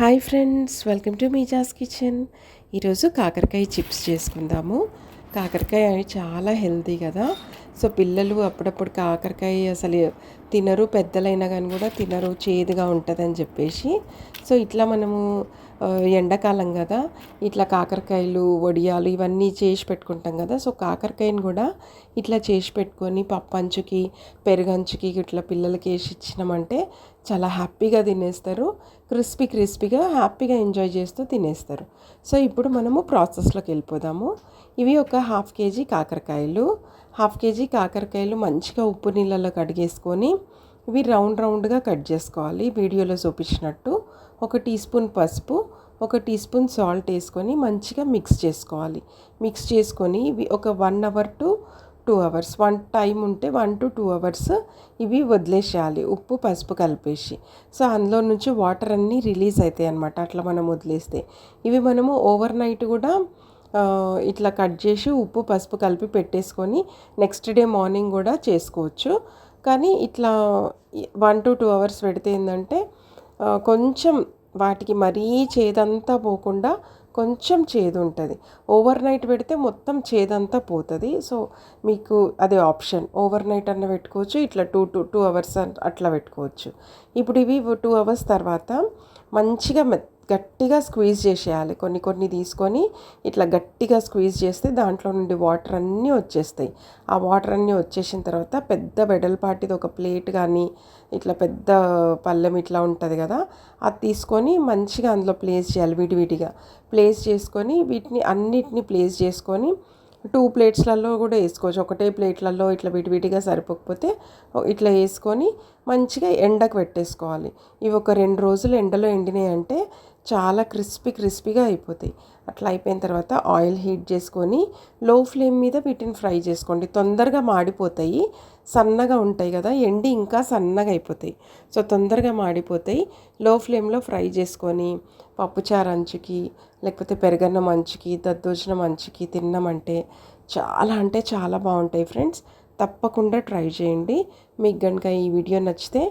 Hi friends welcome to Meeja's kitchen. ఈరోజు కాకరకాయ chips చేసుకుందాము. కాకరకాయ అనేది చాలా హెల్తీ కదా. సో పిల్లలు అప్పుడప్పుడు కాకరకాయ అసలు తినరు పెద్దలైనా కానీ కూడా తినరు చేదుగా ఉంటుందని చెప్పేసి. సో ఇట్లా మనము ఎండాకాలం కదా ఇట్లా కాకరకాయలు వడియాలు ఇవన్నీ చేసి పెట్టుకుంటాం కదా. సో కాకరకాయని కూడా ఇట్లా చేసి పెట్టుకొని పప్పంచుకి పెరుగంచుకి ఇట్లా పిల్లలకి వేసి ఇచ్చినామంటే చాలా హ్యాపీగా తినేస్తారు. క్రిస్పీ క్రిస్పీగా హ్యాపీగా ఎంజాయ్ చేస్తూ తినేస్తారు. సో ఇప్పుడు మనము ప్రాసెస్లోకి వెళ్ళిపోదాము. ఇవి ఒక హాఫ్ కేజీ కాకరకాయలు. హాఫ్ కేజీ కాకరకాయలు మంచిగా ఉప్పు నీళ్ళలో కడిగేసుకొని ఇవి రౌండ్ రౌండ్గా కట్ చేసుకోవాలి. వీడియోలో చూపించినట్టు ఒక టీ స్పూన్ పసుపు ఒక టీ స్పూన్ సాల్ట్ వేసుకొని మంచిగా మిక్స్ చేసుకోవాలి. మిక్స్ చేసుకొని ఇవి ఒక one hour to two hours one time ఉంటే వన్ టు టూ అవర్స్ ఇవి వదిలేసేయాలి. ఉప్పు పసుపు కలిపేసి. సో అందులో నుంచి వాటర్ అన్నీ రిలీజ్ అవుతాయి అన్నమాట. అట్లా మనం వదిలేస్తే. ఇవి మనము ఓవర్ నైట్ కూడా ఇట్లా కట్ చేసి ఉప్పు పసుపు కలిపి పెట్టేసుకొని నెక్స్ట్ డే మార్నింగ్ కూడా చేసుకోవచ్చు. కానీ ఇట్లా వన్ టు టూ అవర్స్ పెడితే ఏంటంటే కొంచెం వాటికి మరీ చేదంతా పోకుండా కొంచెం చేదు ఉంటుంది ఓవర్ నైట్ పెడితే మొత్తం చేదంతా పోతుంది. సో మీకు అదే ఆప్షన్. ఓవర్ నైట్ అన్న పెట్టుకోవచ్చు ఇట్లా టూ టూ టూ అవర్స్ అట్లా పెట్టుకోవచ్చు. ఇప్పుడు ఇవి టూ అవర్స్ తర్వాత మంచిగా గట్టిగా స్క్వీజ్ చేసేయాలి. కొన్ని కొన్ని తీసుకొని ఇట్లా గట్టిగా స్క్వీజ్ చేస్తే దాంట్లో నుండి వాటర్ అన్నీ వచ్చేస్తాయి. ఆ వాటర్ అన్నీ వచ్చేసిన తర్వాత పెద్ద వెడల్పాటిది ఒక ప్లేట్ కానీ ఇట్లా పెద్ద పళ్ళెం ఇట్లా ఉంటుంది కదా అది తీసుకొని మంచిగా అందులో ప్లేస్ చేయాలి విడివిడిగా ప్లేస్ చేసుకొని వీటిని అన్నిటిని ప్లేస్ చేసుకొని టూ ప్లేట్స్లలో కూడా వేసుకోవచ్చు. ఒకటే ప్లేట్లలో ఇట్లా విడివిడిగా సరిపోకపోతే ఇట్లా వేసుకొని మంచిగా ఎండకు పెట్టేసుకోవాలి. ఇవి ఒక రెండు రోజులు ఎండలో ఎండినాయి అంటే చాలా క్రిస్పీ క్రిస్పీగా అయిపోతాయి. అట్లా అయిపోయిన తర్వాత ఆయిల్ హీట్ చేసుకొని లో ఫ్లేమ్ మీద వీటిని ఫ్రై చేసుకోండి. తొందరగా మాడిపోతాయి. సన్నగా ఉంటాయి కదా ఎండి ఇంకా సన్నగా అయిపోతాయి. సో తొందరగా మాడిపోతాయి. లో ఫ్లేమ్లో ఫ్రై చేసుకొని పప్పుచారు అంచుకి లేకపోతే పెరగన్న మంచుకి దద్దోజన మంచుకి తిన్నామంటే చాలా అంటే చాలా బాగుంటాయి ఫ్రెండ్స్. తప్పకుండా ట్రై చేయండి. మీకు కనుక ఈ వీడియో నచ్చితే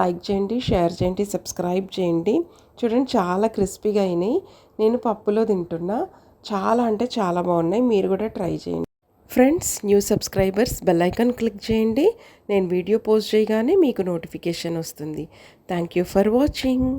లైక్ చేయండి షేర్ చేయండి సబ్స్క్రైబ్ చేయండి. చూడండి చాలా క్రిస్పీగా అయినాయి. నేను పప్పులో తింటున్నా. చాలా అంటే చాలా బాగున్నాయి. మీరు కూడా ట్రై చేయండి. Friends new subscribers bell icon click చేయండి. నేను వీడియో పోస్ట్ చేయగానే మీకు నోటిఫికేషన్ వస్తుంది. Thank you for watching.